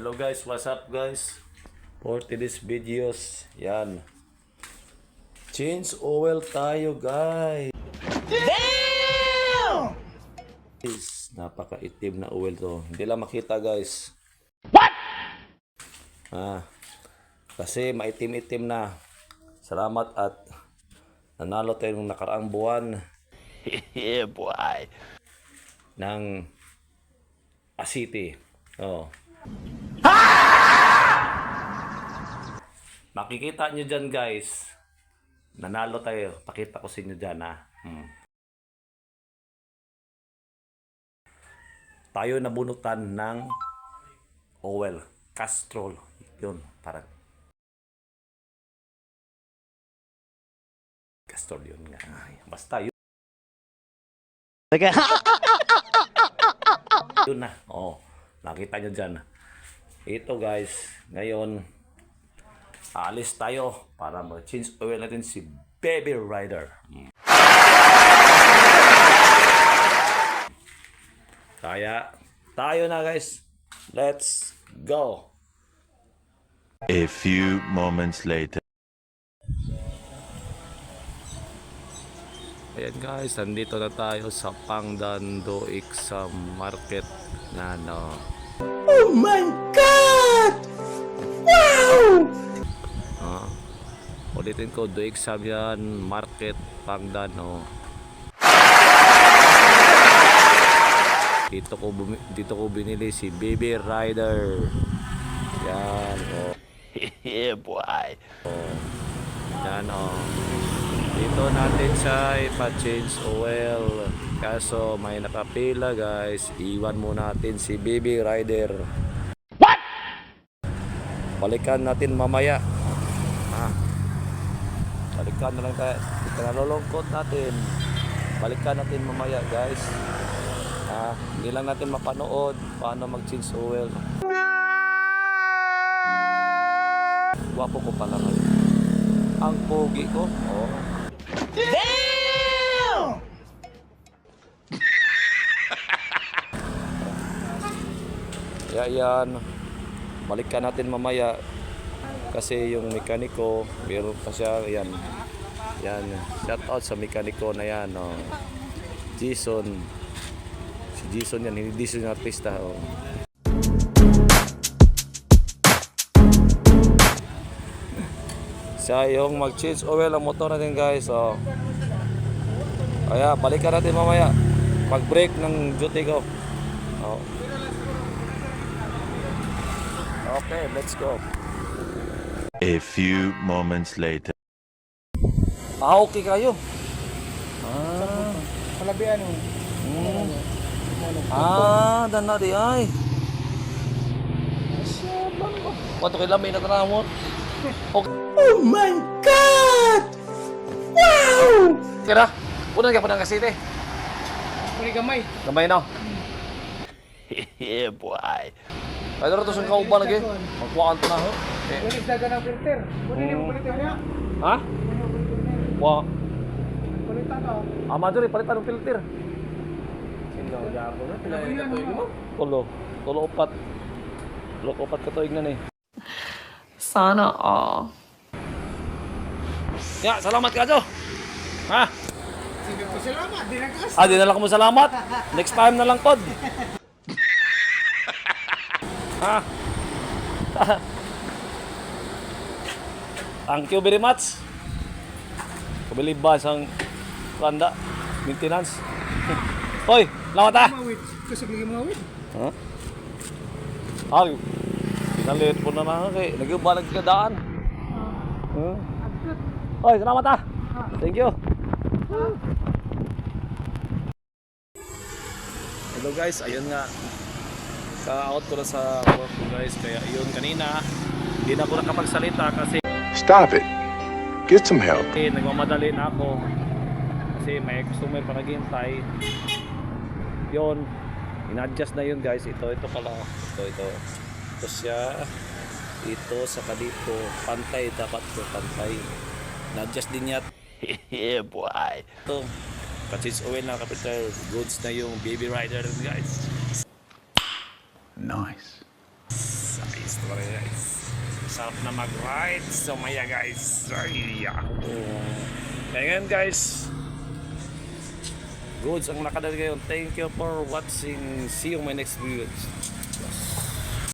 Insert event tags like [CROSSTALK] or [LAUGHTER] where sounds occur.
Hello guys, what's up guys? For today's videos, yan. Change oil tayo guys. Damn! Guys, napaka-itim na oil to. Hindi lang makita guys. What? Ah, kasi maitim-itim na. Salamat at nanalo tayo ng nakaraang buwan. [LAUGHS] yeah boy. Ng Asiti. Oh. Makikita nyo dyan guys. Nanalo tayo. Pakita ko sa inyo dyan ha. Hmm. Tayo nabunutan ng oil. Castrol. Yun. Parang. Castrol yun nga. Ay, Basta yun. yun na. Oh. Nakita nyo dyan. Ito guys. Ngayon. Alis tayo para mag-change oil natin si Baby Rider. Mm. Kaya, tayo na guys. Let's go. A few moments later. Ayan guys, nandito na tayo sa Pangdan Doik sa market na no. Oh my God! Wow! Ulitin ko, Doik Samyan Market Pangdan no. Dito ko dito ko binili si Baby Rider. Yan oh. Yeah, boy. Yan oh. Dito natin siya ipa-change oil. Kaso may nakapila guys. Iwan mo natin si Baby Rider. What? Balikan natin mamaya. Balikan na lang tayo. Hindi ka nalulungkot natin. Balikan natin mamaya guys. Ah, hindi lang natin mapanood paano mag-change oil. Gwapo ko pala ngayon. Ang pogi ko. Oh. Kaya yan, balikan natin mamaya kasi yung mekaniko, meron pa siya, yan. Yan, shout out sa mekaniko na yan, oh. Jason. Si Jason yan, hindi Jason yung artista, oh. Siya yung mag-change oil ang motor natin guys, oh. Kaya balikan natin mamaya. Pag-break ng duty ko. Oh. Okay, let's go. A few moments later. Ah, okay kayo. Ah, Palabian mo. mm. ah, dana di ay. Wato kay lamay na tanamot. Okay, Oh my God! Wow! kira. Unang ka pa ng kasite. Muli gamay. Gamay na. [LAUGHS] Yeah, boy. Ay, dara to sa kauban lagi. Magkuhaan to na ho. Eh, Linis na ng filter. Kunin mo palitan niya. Ha? Wa. Palitan ka. Ama diri palitan ng filter. Sinaw japo na. Pinahin ka mo. Tulo. Tulo upat. Tulo upat ka tuig na ni. Sana all. Ya, salamat ka Jo. Ha? Sige po salamat. Di nagkas. Ah, di na lang ko mo salamat. Next time na lang pod. Ha? [LAUGHS] Thank you very much. Kabili ba sang randa maintenance? [LAUGHS] Hoy, lamat ah. Mawit. Kasi bigyan mo mawit. Ha? Ay, pinalit po na na kay nag-iba nagkadaan. Huh? Hoy, salamat ah. Thank you. Hello guys, ayun nga. Ka-out ko na sa work ko guys. Kaya ayun kanina, hindi na ako nakapagsalita kasi Stop it. Get some help. nagmamadali na ako. Kasi may customer pa naghihintay. Yun, in-adjust na yun guys. Ito, ito pala. Ito, ito. Ito siya. Ito, saka dito. Pantay, dapat ko pantay. Na-adjust din niya. Yeah, [LAUGHS] boy. Ito. Kasi oil na capital goods na yung baby rider guys. Nice. Guys, talaga guys. Sarap na mag-ride. So maya guys. Ay, ako. Ayan guys. Roads ang nakadala ngayon. Thank you for watching. See you my next videos.